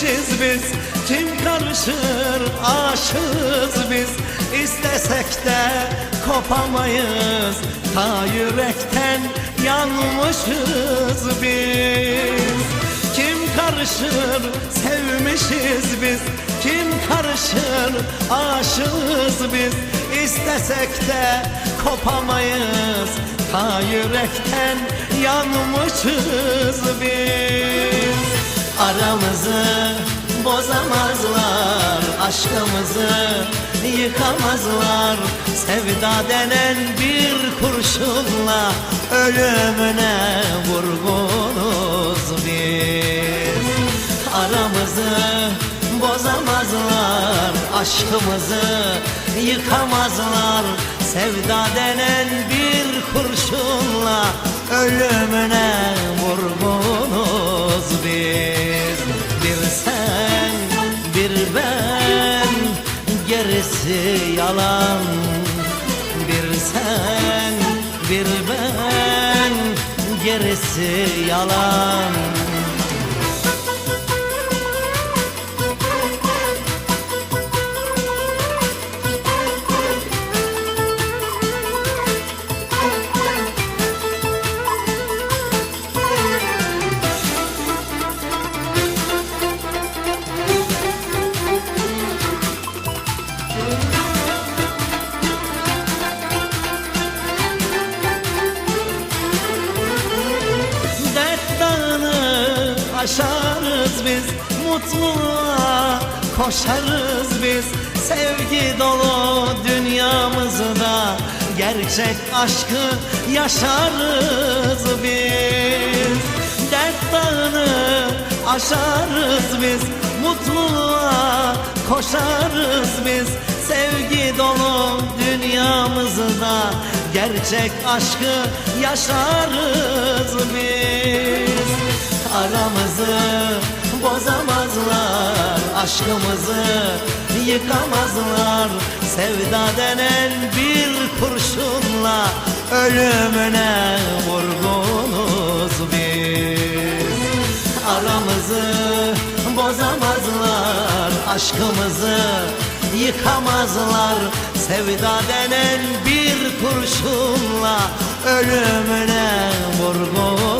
sevmişiz biz. Kim karışır? Aşığız biz. İstesek de kopamayız. Ta yürekten yanmışız biz. Kim karışır? Sevmişiz biz. Kim karışır? Aşığız biz. İstesek de kopamayız. Ta yürekten yanmışız biz. Aramızı bozamazlar Aşkımızı yıkamazlar. Sevda denen bir kurşunla Ölümüne vurgunuz biz. Aramızı bozamazlar Aşkımızı yıkamazlar. Sevda denen bir kurşunla Ölümüne ben Gerisi yalan. Bir sen bir ben Gerisi yalan aşarız biz Mutluluğa koşarız biz. Sevgi dolu dünyamızda Gerçek aşkı yaşarız biz. Dert dağını aşarız biz Mutluluğa koşarız biz. Sevgi dolu dünyamızda Gerçek aşkı yaşarız Aramızı bozamazlar Aşkımızı yıkamazlar. Sevda denen bir kurşunla Ölümüne vurgunuz biz. Aramızı bozamazlar Aşkımızı yıkamazlar. Sevda denen bir kurşunla Ölümüne vurgunuz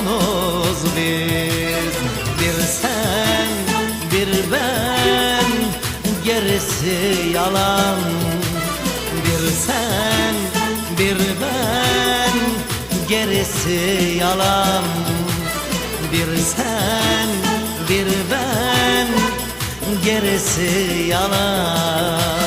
bir ben Gerisi yalan. Bir sen bir ben Gerisi yalan. Bir sen bir ben gerisi yalan